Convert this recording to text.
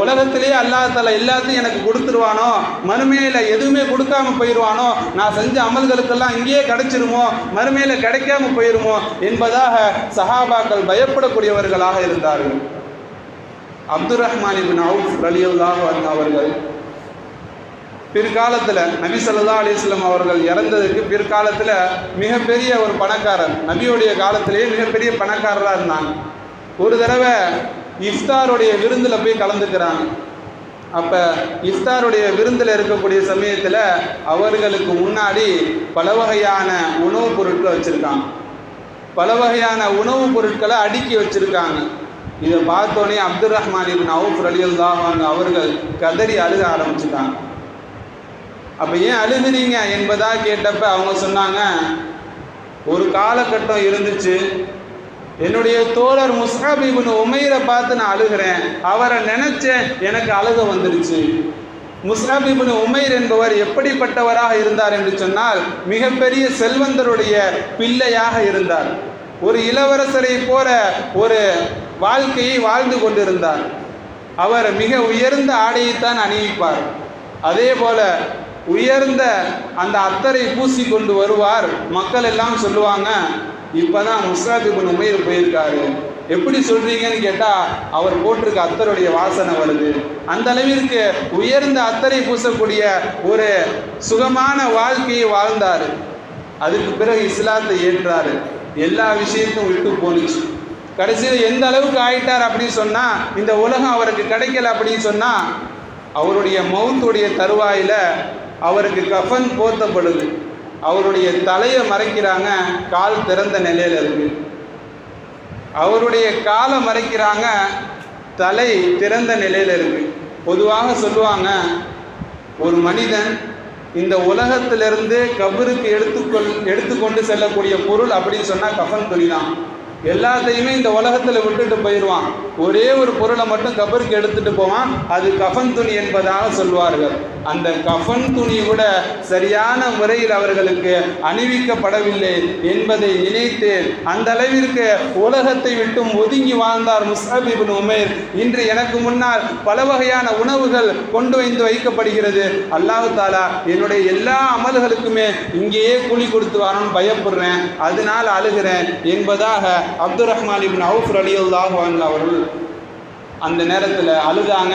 உலகத்திலேயே அல்லாஹால எல்லாத்தையும் எனக்கு கொடுத்துருவானோ? மறுமையில எதுவுமே கொடுக்காம போயிடுவானோ நான் செஞ்ச அமல்களுக்கெல்லாம் இங்கேயே கிடைச்சிருமோ? மறுமையில கிடைக்காம போயிருமோ? என்பதாக சஹாபாக்கள் பயப்படக்கூடியவர்களாக இருந்தார்கள். அப்துல் ரஹ்மான் இபின் அவுஃப் ரலியுல்லாஹ் அவர்கள் பிற்காலத்தில் நபி சல்லா அலைஹி அவர்கள் இறந்ததுக்கு பிற்காலத்தில் மிகப்பெரிய ஒரு பணக்காரர் நபியுடைய காலத்திலேயே மிகப்பெரிய பணக்காரராக இருந்தாங்க ஒரு தடவை இஃப்தாருடைய விருந்தில் போய் கலந்துக்கிறாங்க. அப்போ இஃப்தாருடைய விருந்தில் இருக்கக்கூடிய சமயத்தில் அவர்களுக்கு முன்னாடி பல வகையான உணவுப் பொருட்கள் வச்சுருக்காங்க. பல வகையான உணவுப் பொருட்களை அடுக்கி வச்சுருக்காங்க. இதை பார்த்தோன்னே அப்துல் ரஹ்மான் இபின் அவுஃப் ரலியல்லாஹு அன்ஹு அவர்கள் கதறி அழுக ஆரம்பிச்சுட்டாங்க. அப்போ ஏன் அழுதுனீங்க என்பதாக கேட்டப்ப அவங்க சொன்னாங்க ஒரு காலகட்டம் இருந்துச்சு என்னுடைய தோழர் முஸ்ஹாப் இவன் உமையரை பார்த்து நான் அழுகிறேன். அவரை நினைச்சேன் எனக்கு அழுக வந்துடுச்சு முஸ்ஹாப் இபின் உமைர் என்பவர் எப்படிப்பட்டவராக இருந்தார் என்று சொன்னால் மிகப்பெரிய செல்வந்தருடைய பிள்ளையாக இருந்தார். ஒரு இளவரசரை போல ஒரு வாழ்க்கையை வாழ்ந்து கொண்டிருந்தார். அவர் மிக உயர்ந்த ஆடையைத்தான் அணிவிப்பார். அதே போல உயர்ந்த அந்த அத்தரை பூசி கொண்டு வருவார். மக்கள் எல்லாம் சொல்லுவாங்க இப்பதான் முஸ்ராத் இப்னு உமையர் போயிருக்காரு. எப்படி சொல்றீங்கன்னு கேட்டா அவர் போட்டிருக்க அத்தருடைய வாசனை வருது. அந்த அளவிற்கு உயர்ந்த அத்தரை பூசக்கூடிய ஒரு சுகமான வாழ்க்கையை வாழ்ந்தார். அதுக்கு பிறகு இஸ்லாத்தை ஏற்றாரு. எல்லா விஷயத்தையும் விட்டு போனுச்சு கடைசியில் எந்த அளவுக்கு ஆயிட்டார் அப்படின்னு சொன்னா இந்த உலகம் அவருக்கு கிடைக்கல அப்படின்னு சொன்னா அவருடைய மௌத்துடைய தருவாயில் அவருக்கு கஃபன் போர்த்தப்படுது அவருடைய தலையை மறைக்கிறாங்க கால் திறந்த நிலையில் இருக்கு. அவருடைய காலை மறைக்கிறாங்க தலை திறந்த நிலையில் இருக்கு. பொதுவாக சொல்லுவாங்க ஒரு மனிதன் இந்த உலகத்திலிருந்து கபருக்கு எடுத்துக்கொள் எடுத்துக்கொண்டு செல்லக்கூடிய பொருள் அப்படின்னு சொன்னால் கஃன் துணி தான். எல்லாத்தையுமே இந்த உலகத்தில் விட்டுட்டு போயிடுவான். ஒரே ஒரு பொருளை மட்டும் கபருக்கு எடுத்துகிட்டு போவான். அது கஃன் துணி என்பதாக சொல்வார்கள். அந்த கஃன் துணி கூட சரியான முறையில் அவர்களுக்கு அணிவிக்கப்படவில்லை என்பதை நினைத்து அந்த அளவிற்கு உலகத்தை விட்டும் ஒதுங்கி வாழ்ந்தார் முஸ்ஹப் இப்னு உமேர். இன்று எனக்கு முன்னால் பல வகையான உணவுகள் கொண்டு வந்து வைக்கப்படுகிறது. அல்லாஹு தாலா என்னுடைய எல்லா அமல்களுக்குமே இங்கேயே கூலி கொடுத்து வரணும்னு பயப்படுறேன். அதனால் அழுகிறேன் என்பதாக அப்துல் ரஹ்மான் இபின் அவுஃப் அலியுல்லாஹ் அவர்கள் அந்த நேரத்தில் அழுதாங்க.